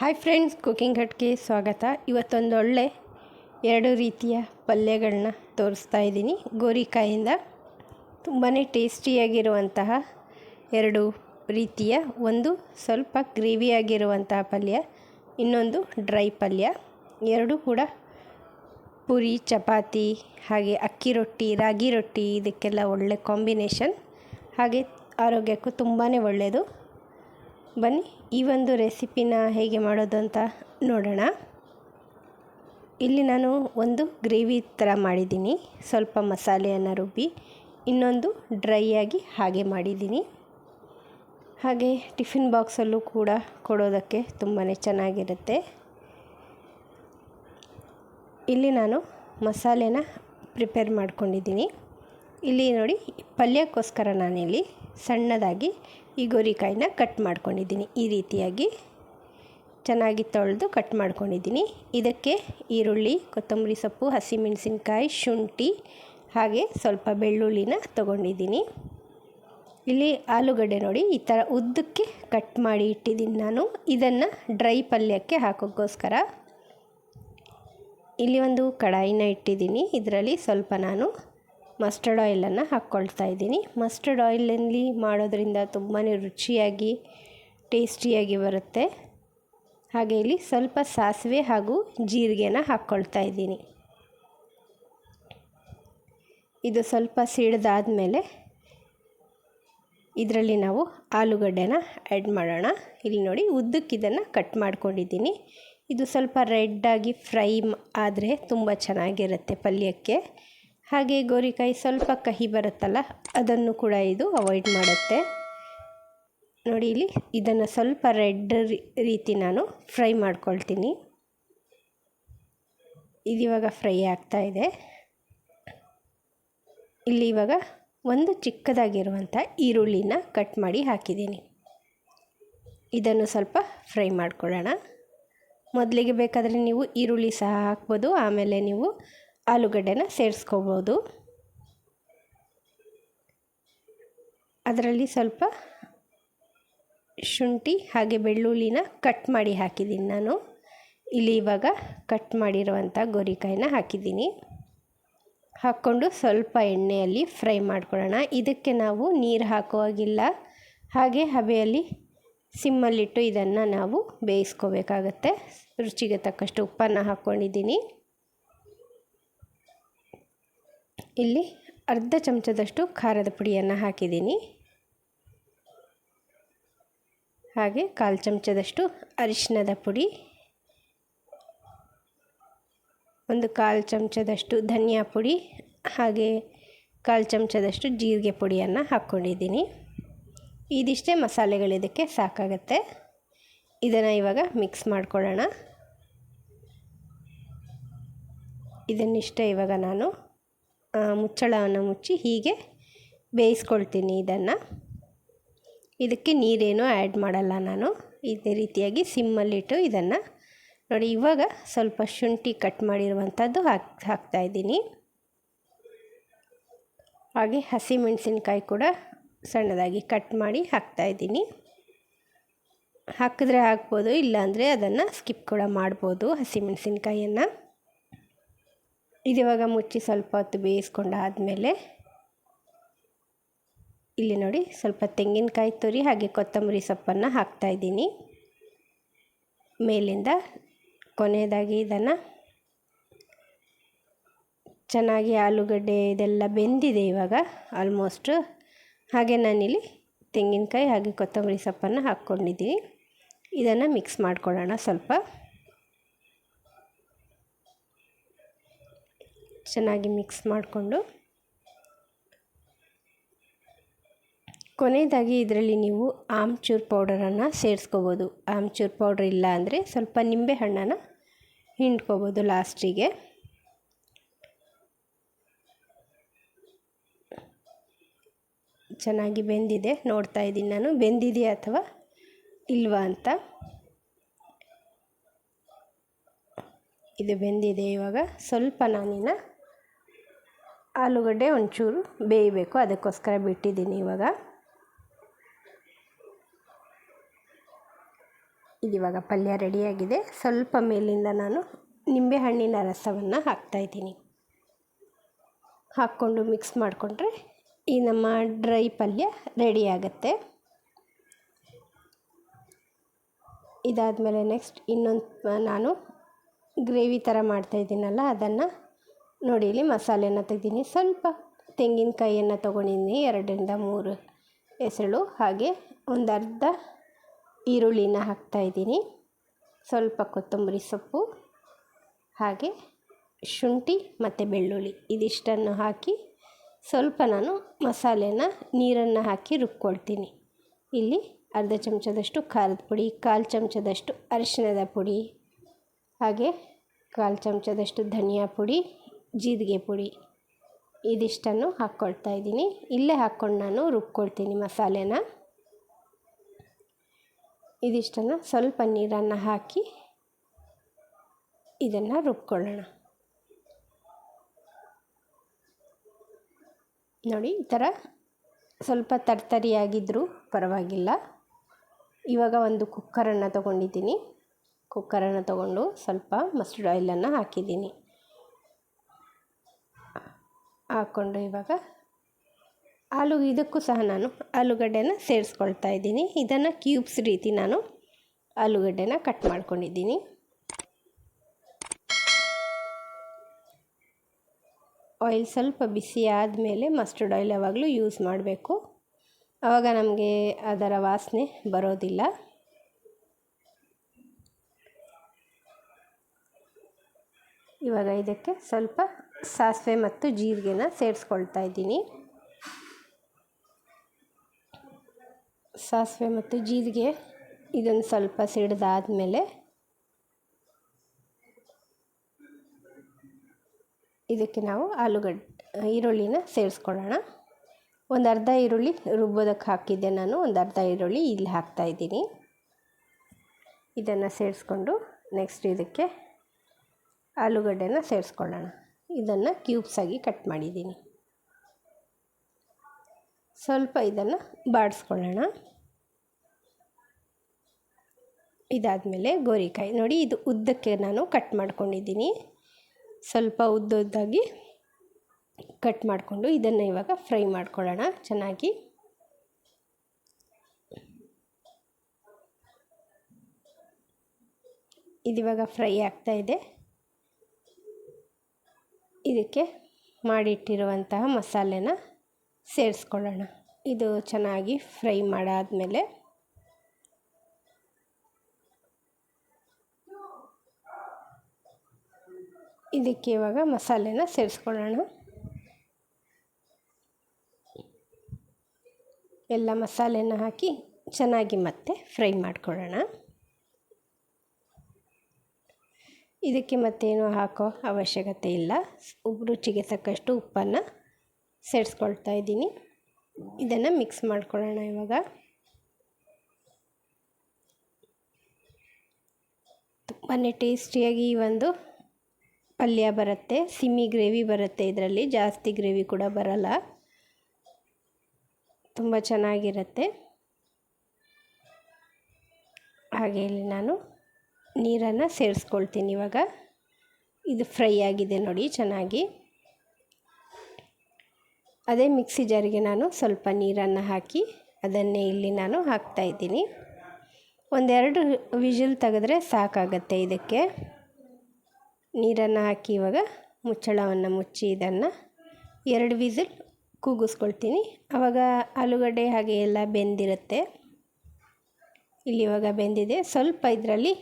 Hi friends, cooking ಹಟ್ಗೆ ಸ್ವಾಗತ. ಇವತ್ತೊಂದು ಒಳ್ಳೆ ಎರಡು ರೀತಿಯ ಪಲ್ಯಗಳನ್ನ ತೋರಿಸ್ತಾ ಇದ್ದೀನಿ. ಗೋರಿಕಾಯಿಂದ ತುಂಬಾ ಟೇಸ್ಟಿಯಾಗಿರುವಂತಹ ಎರಡು ರೀತಿಯ, ಒಂದು ಸ್ವಲ್ಪ ಗ್ರೇವಿಯಾಗಿರುವಂತಹ ಪಲ್ಯ, ಇನ್ನೊಂದು ಡ್ರೈ ಪಲ್ಯ. ಎರಡೂ ಕೂಡ ಪುರಿ, ಚಪಾತಿ, ಹಾಗೆ ಅಕ್ಕಿ ರೊಟ್ಟಿ, ರಾಗಿ ರೊಟ್ಟಿ, ಇದಕ್ಕೆಲ್ಲ ಒಳ್ಳೆ ಕಾಂಬಿನೇಷನ್. ಹಾಗೆ ಆರೋಗ್ಯಕ್ಕೂ ತುಂಬಾ ಒಳ್ಳೆಯದು. ಬನ್ನಿ, ಈ ಒಂದು ರೆಸಿಪಿನ ಹೇಗೆ ಮಾಡೋದು ಅಂತ ನೋಡೋಣ. ಇಲ್ಲಿ ನಾನು ಒಂದು ಗ್ರೇವಿ ಥರ ಮಾಡಿದ್ದೀನಿ. ಸ್ವಲ್ಪ ಮಸಾಲೆಯನ್ನು ರುಬ್ಬಿ, ಇನ್ನೊಂದು ಡ್ರೈ ಆಗಿ ಹಾಗೆ ಮಾಡಿದ್ದೀನಿ. ಹಾಗೆ ಟಿಫಿನ್ ಬಾಕ್ಸಲ್ಲೂ ಕೂಡ ಕೊಡೋದಕ್ಕೆ ತುಂಬಾ ಚೆನ್ನಾಗಿರುತ್ತೆ. ಇಲ್ಲಿ ನಾನು ಮಸಾಲೆನ ಪ್ರಿಪೇರ್ ಮಾಡ್ಕೊಂಡಿದ್ದೀನಿ. ಇಲ್ಲಿ ನೋಡಿ, ಪಲ್ಯಕ್ಕೋಸ್ಕರ ನಾನಿಲ್ಲಿ ಸಣ್ಣದಾಗಿ ಈ ಗೋರಿಕಾಯಿನ ಕಟ್ ಮಾಡ್ಕೊಂಡಿದ್ದೀನಿ. ಈ ರೀತಿಯಾಗಿ ಚೆನ್ನಾಗಿ ತೊಳೆದು ಕಟ್ ಮಾಡ್ಕೊಂಡಿದ್ದೀನಿ. ಇದಕ್ಕೆ ಈರುಳ್ಳಿ, ಕೊತ್ತಂಬರಿ ಸೊಪ್ಪು, ಹಸಿಮೆಣಸಿನ್ಕಾಯಿ, ಶುಂಠಿ, ಹಾಗೆ ಸ್ವಲ್ಪ ಬೆಳ್ಳುಳ್ಳಿನ ತೊಗೊಂಡಿದ್ದೀನಿ. ಇಲ್ಲಿ ಆಲೂಗಡ್ಡೆ ನೋಡಿ, ಈ ಥರ ಉದ್ದಕ್ಕೆ ಕಟ್ ಮಾಡಿ ಇಟ್ಟಿದ್ದೀನಿ ನಾನು. ಇದನ್ನು ಡ್ರೈ ಪಲ್ಯಕ್ಕೆ ಹಾಕೋಕ್ಕೋಸ್ಕರ ಇಲ್ಲಿ ಒಂದು ಕಡಾಯಿನ ಇಟ್ಟಿದ್ದೀನಿ. ಇದರಲ್ಲಿ ಸ್ವಲ್ಪ ನಾನು ಮಸ್ಟರ್ಡ್ ಆಯಿಲನ್ನು ಹಾಕ್ಕೊಳ್ತಾ ಇದ್ದೀನಿ. ಮಸ್ಟರ್ಡ್ ಆಯಿಲಲ್ಲಿ ಮಾಡೋದ್ರಿಂದ ತುಂಬಾ ರುಚಿಯಾಗಿ, ಟೇಸ್ಟಿಯಾಗಿ ಬರುತ್ತೆ. ಹಾಗೆ ಇಲ್ಲಿ ಸ್ವಲ್ಪ ಸಾಸಿವೆ ಹಾಗೂ ಜೀರಿಗೆನ ಹಾಕ್ಕೊಳ್ತಾ ಇದ್ದೀನಿ. ಇದು ಸ್ವಲ್ಪ ಸಿಡ್ದಾದಮೇಲೆ ಇದರಲ್ಲಿ ನಾವು ಆಲೂಗಡ್ಡೆನ ಆ್ಯಡ್ ಮಾಡೋಣ. ಇಲ್ಲಿ ನೋಡಿ ಉದ್ದಕ್ಕೆ ಇದನ್ನು ಕಟ್ ಮಾಡ್ಕೊಂಡಿದ್ದೀನಿ. ಇದು ಸ್ವಲ್ಪ ರೆಡ್ಡಾಗಿ ಫ್ರೈ ಆದರೆ ತುಂಬ ಚೆನ್ನಾಗಿರುತ್ತೆ ಪಲ್ಯಕ್ಕೆ. ಹಾಗೆ ಗೋರಿಕಾಯಿ ಸ್ವಲ್ಪ ಕಹಿ ಬರುತ್ತಲ್ಲ, ಅದನ್ನು ಕೂಡ ಇದು ಅವಾಯ್ಡ್ ಮಾಡುತ್ತೆ. ನೋಡಿ ಇಲ್ಲಿ, ಇದನ್ನು ಸ್ವಲ್ಪ ರೆಡ್ ರೀತಿ ನಾನು ಫ್ರೈ ಮಾಡ್ಕೊಳ್ತೀನಿ. ಇದಿವಾಗ ಫ್ರೈ ಆಗ್ತಾ ಇದೆ. ಇಲ್ಲಿ ಇವಾಗ ಒಂದು ಚಿಕ್ಕದಾಗಿರುವಂಥ ಈರುಳ್ಳಿನ ಕಟ್ ಮಾಡಿ ಹಾಕಿದ್ದೀನಿ. ಇದನ್ನು ಸ್ವಲ್ಪ ಫ್ರೈ ಮಾಡ್ಕೊಳ್ಳೋಣ. ಮೊದಲಿಗೆ ಬೇಕಾದರೆ ನೀವು ಈರುಳ್ಳಿ ಸಹ ಹಾಕ್ಬೋದು, ಆಮೇಲೆ ನೀವು ಆಲೂಗಡ್ಡೆನ ಸೇರಿಸ್ಕೋಬೋದು. ಅದರಲ್ಲಿ ಸ್ವಲ್ಪ ಶುಂಠಿ ಹಾಗೆ ಬೆಳ್ಳುಳ್ಳಿನ ಕಟ್ ಮಾಡಿ ಹಾಕಿದ್ದೀನಿ ನಾನು. ಇಲ್ಲಿ ಇವಾಗ ಕಟ್ ಮಾಡಿರುವಂಥ ಗೋರಿಕಾಯಿನ ಹಾಕಿದ್ದೀನಿ. ಹಾಕ್ಕೊಂಡು ಸ್ವಲ್ಪ ಎಣ್ಣೆಯಲ್ಲಿ ಫ್ರೈ ಮಾಡ್ಕೊಳ್ಳೋಣ. ಇದಕ್ಕೆ ನಾವು ನೀರು ಹಾಕುವಾಗಿಲ್ಲ. ಹಾಗೆ ಹಬೆಯಲ್ಲಿ ಸಿಮ್ಮಲ್ಲಿಟ್ಟು ಇದನ್ನು ನಾವು ಬೇಯಿಸ್ಕೋಬೇಕಾಗತ್ತೆ. ರುಚಿಗೆ ತಕ್ಕಷ್ಟು ಉಪ್ಪನ್ನು ಹಾಕ್ಕೊಂಡಿದ್ದೀನಿ. ಇಲ್ಲಿ ಅರ್ಧ ಚಮಚದಷ್ಟು ಖಾರದ ಪುಡಿಯನ್ನು ಹಾಕಿದ್ದೀನಿ. ಹಾಗೆ ಕಾಲು ಚಮಚದಷ್ಟು ಅರಿಶಿನದ ಪುಡಿ. ಒಂದು ಕಾಲು ಚಮಚದಷ್ಟು ಧನಿಯಾ ಪುಡಿ. ಹಾಗೆ ಕಾಲು ಚಮಚದಷ್ಟು ಜೀರಿಗೆ ಪುಡಿಯನ್ನು ಹಾಕ್ಕೊಂಡಿದ್ದೀನಿ. ಇದಿಷ್ಟೇ ಮಸಾಲೆಗಳು ಇದಕ್ಕೆ ಸಾಕಾಗತ್ತೆ. ಇದನ್ನು ಇವಾಗ ಮಿಕ್ಸ್ ಮಾಡ್ಕೊಳ್ಳೋಣ. ಇದನ್ನಿಷ್ಟೇ ಇವಾಗ ನಾನು ಮುಚ್ಚಳವನ್ನು ಮುಚ್ಚಿ ಹೀಗೆ ಬೇಯಿಸ್ಕೊಳ್ತೀನಿ ಇದನ್ನು. ಇದಕ್ಕೆ ನೀರೇನು ಆ್ಯಡ್ ಮಾಡಲ್ಲ ನಾನು. ಇದೇ ರೀತಿಯಾಗಿ ಸಿಮ್ಮಲ್ಲಿಟ್ಟು ಇದನ್ನು ನೋಡಿ, ಇವಾಗ ಸ್ವಲ್ಪ ಶುಂಠಿ ಕಟ್ ಮಾಡಿರುವಂಥದ್ದು ಹಾಕ್ ಹಾಕ್ತಾಯಿದ್ದೀನಿ ಹಾಗೆ ಹಸಿಮೆಣಸಿನ್ಕಾಯಿ ಕೂಡ ಸಣ್ಣದಾಗಿ ಕಟ್ ಮಾಡಿ ಹಾಕ್ತಾಯಿದ್ದೀನಿ ಹಾಕಿದ್ರೆ ಹಾಕ್ಬೋದು, ಇಲ್ಲಾಂದರೆ ಅದನ್ನು ಸ್ಕಿಪ್ ಕೂಡ ಮಾಡ್ಬೋದು ಹಸಿಮೆಣಸಿನ್ಕಾಯಿಯನ್ನು ಇದಿವಾಗ ಮುಚ್ಚಿ ಸ್ವಲ್ಪ ಹೊತ್ತು ಬೇಯಿಸ್ಕೊಂಡಾದಮೇಲೆ ಇಲ್ಲಿ ನೋಡಿ ಸ್ವಲ್ಪ ತೆಂಗಿನಕಾಯಿ ತುರಿ ಹಾಗೆ ಕೊತ್ತಂಬರಿ ಸೊಪ್ಪನ್ನು ಹಾಕ್ತಾಯಿದ್ದೀನಿ ಮೇಲಿಂದ ಕೊನೆಯದಾಗಿ ಇದನ್ನು ಚೆನ್ನಾಗಿ ಆಲೂಗಡ್ಡೆ ಇದೆಲ್ಲ ಬೆಂದಿದೆ ಇವಾಗ ಆಲ್ಮೋಸ್ಟು ಹಾಗೆ ನಾನಿಲ್ಲಿ ತೆಂಗಿನಕಾಯಿ ಹಾಗೆ ಕೊತ್ತಂಬರಿ ಸೊಪ್ಪನ್ನು ಹಾಕ್ಕೊಂಡಿದ್ದೀನಿ. ಇದನ್ನು ಮಿಕ್ಸ್ ಮಾಡ್ಕೊಳ್ಳೋಣ ಸ್ವಲ್ಪ. ಚೆನ್ನಾಗಿ ಮಿಕ್ಸ್ ಮಾಡಿಕೊಂಡು ಕೊನೆಯದಾಗಿ ಇದರಲ್ಲಿ ನೀವು ಆಮ್ಚೂರ್ ಪೌಡರನ್ನು ಸೇರಿಸ್ಕೋಬೋದು. ಆಮ್ಚೂರ್ ಪೌಡ್ರ್ ಇಲ್ಲ ಅಂದರೆ ಸ್ವಲ್ಪ ನಿಂಬೆ ಹಣ್ಣನ್ನು ಹಿಂಡ್ಕೋಬೋದು ಲಾಸ್ಟಿಗೆ. ಚೆನ್ನಾಗಿ ಬೆಂದಿದೆ. ನೋಡ್ತಾ ಇದ್ದೀನಿ ನಾನು. ಬೆಂದಿದೆಯಾ ಅಥವಾ ಇಲ್ವಾ ಅಂತ. ಇದು ಬೆಂದಿದೆ ಇವಾಗ. ಸ್ವಲ್ಪ ನಾನಿನ ಆಲೂಗಡ್ಡೆ ಒಂಚೂರು ಬೇಯಬೇಕು, ಅದಕ್ಕೋಸ್ಕರ ಬಿಟ್ಟಿದ್ದೀನಿ ಇವಾಗ. ಇದಿವಾಗ ಪಲ್ಯ ರೆಡಿಯಾಗಿದೆ. ಸ್ವಲ್ಪ ಮೇಲಿಂದ ನಾನು ನಿಂಬೆಹಣ್ಣಿನ ರಸವನ್ನು ಹಾಕ್ತಾಯಿದ್ದೀನಿ ಹಾಕ್ಕೊಂಡು ಮಿಕ್ಸ್ ಮಾಡಿಕೊಂಡ್ರೆ ಈ ನಮ್ಮ ಡ್ರೈ ಪಲ್ಯ ರೆಡಿಯಾಗತ್ತೆ ಆಗುತ್ತೆ. ಇದಾದಮೇಲೆ ನೆಕ್ಸ್ಟ್ ಇನ್ನೊಂದು, ನಾನು ಗ್ರೇವಿ ಥರ ಮಾಡ್ತಾಯಿದ್ದೀನಲ್ಲ ಅದನ್ನು ನೋಡಿ, ಇಲ್ಲಿ ಮಸಾಲೆನ ತೆಗ್ದೀನಿ ಸ್ವಲ್ಪ ತೆಂಗಿನಕಾಯಿಯನ್ನು ತೊಗೊಂಡಿದ್ದೀನಿ, ಎರಡರಿಂದ ಮೂರು ಹೆಸಳು. ಹಾಗೆ ಒಂದು ಅರ್ಧ ಈರುಳ್ಳಿನ ಹಾಕ್ತಾಯಿದ್ದೀನಿ ಸ್ವಲ್ಪ ಕೊತ್ತಂಬರಿ ಸೊಪ್ಪು, ಹಾಗೆ ಶುಂಠಿ ಮತ್ತು ಬೆಳ್ಳುಳ್ಳಿ ಇದಿಷ್ಟನ್ನು ಹಾಕಿ ಸ್ವಲ್ಪ ನಾನು ಮಸಾಲೆನ ನೀರನ್ನು ಹಾಕಿ ರುಬ್ಕೊಳ್ತೀನಿ. ಇಲ್ಲಿ ಅರ್ಧ ಚಮಚದಷ್ಟು ಖಾರದ ಪುಡಿ, ಕಾಲು ಚಮಚದಷ್ಟು ಅರಿಶಿಣದ ಪುಡಿ, ಹಾಗೆ ಕಾಲು ಚಮಚದಷ್ಟು ಧನಿಯಾ ಪುಡಿ ಜೀರಿಗೆ ಪುಡಿ ಇದಿಷ್ಟನ್ನು ಹಾಕ್ಕೊಳ್ತಾ ಇದ್ದೀನಿ. ಇಲ್ಲೇ ಹಾಕ್ಕೊಂಡು ನಾನು ರುಬ್ಕೊಳ್ತೀನಿ ಮಸಾಲೆನ. ಇದಿಷ್ಟನ್ನು ಸ್ವಲ್ಪ ನೀರನ್ನು ಹಾಕಿ ಇದನ್ನು ರುಬ್ಕೊಳ್ಳೋಣ. ನೋಡಿ, ಈ ಥರ ಸ್ವಲ್ಪ ತರ್ತರಿಯಾಗಿದ್ದರೂ ಪರವಾಗಿಲ್ಲ. ಇವಾಗ ಒಂದು ಕುಕ್ಕರನ್ನು ತೊಗೊಂಡಿದ್ದೀನಿ. ಕುಕ್ಕರನ್ನು ತೊಗೊಂಡು ಸ್ವಲ್ಪ ಮಸ್ಟರ್ಡ್ ಆಯಿಲನ್ನು ಹಾಕಿದ್ದೀನಿ. ಹಾಕ್ಕೊಂಡು ಇವಾಗ ಆಲೂ ಇದಕ್ಕೂ ಸಹ ನಾನು ಆಲೂಗಡ್ಡೆನ ಸೇರಿಸ್ಕೊಳ್ತಾ ಇದ್ದೀನಿ. ಇದನ್ನು ಕ್ಯೂಬ್ಸ್ ರೀತಿ ನಾನು ಆಲೂಗಡ್ಡೆನ ಕಟ್ ಮಾಡ್ಕೊಂಡಿದ್ದೀನಿ. ಆಯಿಲ್ ಸ್ವಲ್ಪ ಬಿಸಿ ಆದಮೇಲೆ ಮಸ್ಟರ್ಡ್ ಆಯಿಲ್ ಯಾವಾಗಲೂ ಯೂಸ್ ಮಾಡಬೇಕು. ಆವಾಗ ನಮಗೆ ಅದರ ವಾಸನೆ ಬರೋದಿಲ್ಲ. ಇವಾಗ ಇದಕ್ಕೆ ಸ್ವಲ್ಪ ಸಾಸಿವೆ ಮತ್ತು ಜೀರಿಗೆನ ಸೇರಿಸ್ಕೊಳ್ತಾ ಇದ್ದೀನಿ. ಸಾಸಿವೆ ಮತ್ತು ಜೀರಿಗೆ ಇದನ್ನು ಸ್ವಲ್ಪ ಸಿಡಿದಾದಮೇಲೆ ಇದಕ್ಕೆ ನಾವು ಆಲೂಗಡ್ಡೆ, ಈರುಳ್ಳಿನ ಸೇರಿಸ್ಕೊಳ್ಳೋಣ. ಒಂದು ಅರ್ಧ ಈರುಳ್ಳಿ ರುಬ್ಬೋದಕ್ಕೆ ಹಾಕಿದ್ದೆ ನಾನು, ಒಂದು ಅರ್ಧ ಈರುಳ್ಳಿ ಇಲ್ಲಿ ಹಾಕ್ತಾಯಿದ್ದೀನಿ ಇದನ್ನು ಸೇರಿಸ್ಕೊಂಡು ನೆಕ್ಸ್ಟ್ ಇದಕ್ಕೆ ಆಲೂಗಡ್ಡೆನ ಸೇರಿಸ್ಕೊಳ್ಳೋಣ. ಇದನ್ನು ಕ್ಯೂಬ್ಸಾಗಿ ಕಟ್ ಮಾಡಿದ್ದೀನಿ. ಸ್ವಲ್ಪ ಇದನ್ನು ಬಾಡಿಸ್ಕೊಳ್ಳೋಣ. ಇದಾದಮೇಲೆ ಗೋರಿಕಾಯಿ ನೋಡಿ, ಇದು ಉದ್ದಕ್ಕೆ ನಾನು ಕಟ್ ಮಾಡ್ಕೊಂಡಿದ್ದೀನಿ. ಸ್ವಲ್ಪ ಉದ್ದುದ್ದಾಗಿ ಕಟ್ ಮಾಡಿಕೊಂಡು ಇದನ್ನು ಇವಾಗ ಫ್ರೈ ಮಾಡ್ಕೊಳ್ಳೋಣ ಚೆನ್ನಾಗಿ. ಇದಿವಾಗ ಫ್ರೈ ಆಗ್ತಾ ಇದೆ. ಇದಕ್ಕೆ ಮಾಡಿಟ್ಟಿರುವಂತಹ ಮಸಾಲೆನ ಸೇರಿಸ್ಕೊಳ್ಳೋಣ. ಇದು ಚೆನ್ನಾಗಿ ಫ್ರೈ ಮಾಡಾದಮೇಲೆ ಇದಕ್ಕೆ ಇವಾಗ ಮಸಾಲೆನ ಸೇರಿಸ್ಕೊಳ್ಳೋಣ. ಎಲ್ಲ ಮಸಾಲೆನ ಹಾಕಿ ಚೆನ್ನಾಗಿ ಮತ್ತೆ ಫ್ರೈ ಮಾಡ್ಕೊಳ್ಳೋಣ. ಇದಕ್ಕೆ ಮತ್ತೇನು ಹಾಕೋ ಅವಶ್ಯಕತೆ ಇಲ್ಲ. ರುಚಿಗೆ ತಕ್ಕಷ್ಟು ಉಪ್ಪನ್ನು ಸೇರಿಸ್ಕೊಳ್ತಾ ಇದ್ದೀನಿ. ಇದನ್ನು ಮಿಕ್ಸ್ ಮಾಡ್ಕೊಳ್ಳೋಣ ಇವಾಗ. ತುಂಬಾ ಟೇಸ್ಟಿಯಾಗಿ ಈ ಒಂದು ಪಲ್ಯ ಬರುತ್ತೆ. ಸಿಮಿ ಗ್ರೇವಿ ಬರುತ್ತೆ ಇದರಲ್ಲಿ. ಜಾಸ್ತಿ ಗ್ರೇವಿ ಕೂಡ ಬರಲ್ಲ. ತುಂಬ ಚೆನ್ನಾಗಿರುತ್ತೆ. ಹಾಗೆ ಇಲ್ಲಿ ನಾನು ನೀರನ್ನು ಸೇರಿಸ್ಕೊಳ್ತೀನಿ ಇವಾಗ. ಇದು ಫ್ರೈ ಆಗಿದೆ ನೋಡಿ ಚೆನ್ನಾಗಿ. ಅದೇ ಮಿಕ್ಸಿ ಜಾರಿಗೆ ನಾನು ಸ್ವಲ್ಪ ನೀರನ್ನು ಹಾಕಿ ಅದನ್ನೇ ಇಲ್ಲಿ ನಾನು ಹಾಕ್ತಾಯಿದ್ದೀನಿ ಒಂದೆರಡು ವಿಜಿಲ್ ತೆಗೆದ್ರೆ ಸಾಕಾಗತ್ತೆ ಇದಕ್ಕೆ. ನೀರನ್ನು ಹಾಕಿ ಇವಾಗ ಮುಚ್ಚಳವನ್ನು ಮುಚ್ಚಿ ಇದನ್ನು ಎರಡು ವಿಸಿಲ್ ಕೂಗಿಸ್ಕೊಳ್ತೀನಿ. ಆವಾಗ ಆಲೂಗಡ್ಡೆ ಹಾಗೆ ಎಲ್ಲ ಬೆಂದಿರುತ್ತೆ. ಇಲ್ಲಿ ಇವಾಗ ಬೆಂದಿದೆ. ಸ್ವಲ್ಪ ಇದರಲ್ಲಿ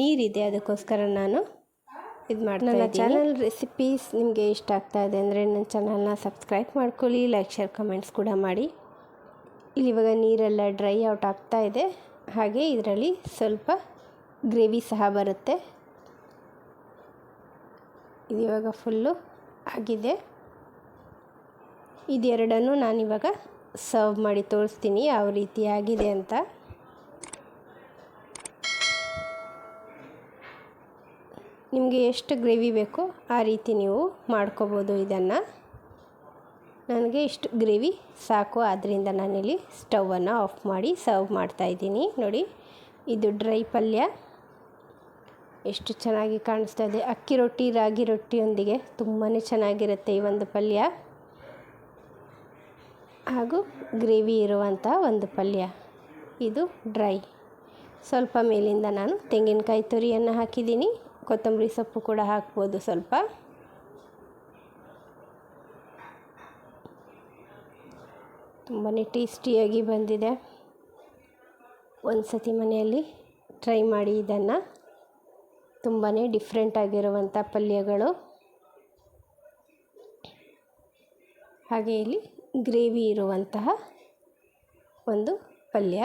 ನೀರಿದೆ ಅದಕ್ಕೋಸ್ಕರ ನಾನು ಇದು ಮಾಡಿ ನನ್ನ ಚಾನಲ್ ರೆಸಿಪೀಸ್ ನಿಮಗೆ ಇಷ್ಟ ಆಗ್ತಾ ಇದೆ ಅಂದರೆ ನನ್ನ ಚಾನಲ್ನ ಸಬ್ಸ್ಕ್ರೈಬ್ ಮಾಡ್ಕೊಳ್ಳಿ ಲೈಕ್ ಶೇರ್ ಕಮೆಂಟ್ಸ್ ಕೂಡ ಮಾಡಿ. ಇಲ್ಲಿ ಇವಾಗ ನೀರೆಲ್ಲ ಡ್ರೈ ಔಟ್ ಆಗ್ತಾ ಇದೆ. ಹಾಗೆ ಇದರಲ್ಲಿ ಸ್ವಲ್ಪ ಗ್ರೇವಿ ಸಹ ಬರುತ್ತೆ. ಇದು ಇವಾಗ ಫುಲ್ಲು ಆಗಿದೆ. ಇದೆರಡನ್ನು ನಾನಿವಾಗ ಸರ್ವ್ ಮಾಡಿ ತೋರಿಸ್ತೀನಿ ಯಾವ ರೀತಿ ಆಗಿದೆ ಅಂತ. ನಿಮಗೆ ಎಷ್ಟು ಗ್ರೇವಿ ಬೇಕೋ ಆ ರೀತಿ ನೀವು ಮಾಡ್ಕೋಬೋದು ಇದನ್ನು. ನನಗೆ ಇಷ್ಟು ಗ್ರೇವಿ ಸಾಕು ಆದ್ದರಿಂದ ನಾನಿಲ್ಲಿ ಸ್ಟವನ್ನು ಆಫ್ ಮಾಡಿ ಸರ್ವ್ ಮಾಡ್ತಾಯಿದ್ದೀನಿ ನೋಡಿ, ಇದು ಡ್ರೈ ಪಲ್ಯ. ಎಷ್ಟು ಚೆನ್ನಾಗಿ ಕಾಣಿಸ್ತಾ ಇದೆ. ಅಕ್ಕಿ ರೊಟ್ಟಿ, ರಾಗಿ ರೊಟ್ಟಿಯೊಂದಿಗೆ ತುಂಬಾ ಚೆನ್ನಾಗಿರುತ್ತೆ ಈ ಒಂದು ಪಲ್ಯ. ಹಾಗೂ ಗ್ರೇವಿ ಇರುವಂಥ ಒಂದು ಪಲ್ಯ. ಇದು ಡ್ರೈ. ಸ್ವಲ್ಪ ಮೇಲಿಂದ ನಾನು ತೆಂಗಿನಕಾಯಿ ತುರಿಯನ್ನು ಹಾಕಿದ್ದೀನಿ. ಕೊತ್ತಂಬರಿ ಸೊಪ್ಪು ಕೂಡ ಹಾಕ್ಬೋದು ಸ್ವಲ್ಪ. ತುಂಬಾ ಟೇಸ್ಟಿಯಾಗಿ ಬಂದಿದೆ. ಒಂದು ಸತಿ ಮನೆಯಲ್ಲಿ ಟ್ರೈ ಮಾಡಿ ಇದನ್ನು. ತುಂಬಾ ಡಿಫ್ರೆಂಟ್ ಆಗಿರುವಂಥ ಪಲ್ಯಗಳು. ಹಾಗೆ ಇಲ್ಲಿ ಗ್ರೇವಿ ಇರುವಂತಹ ಒಂದು ಪಲ್ಯ.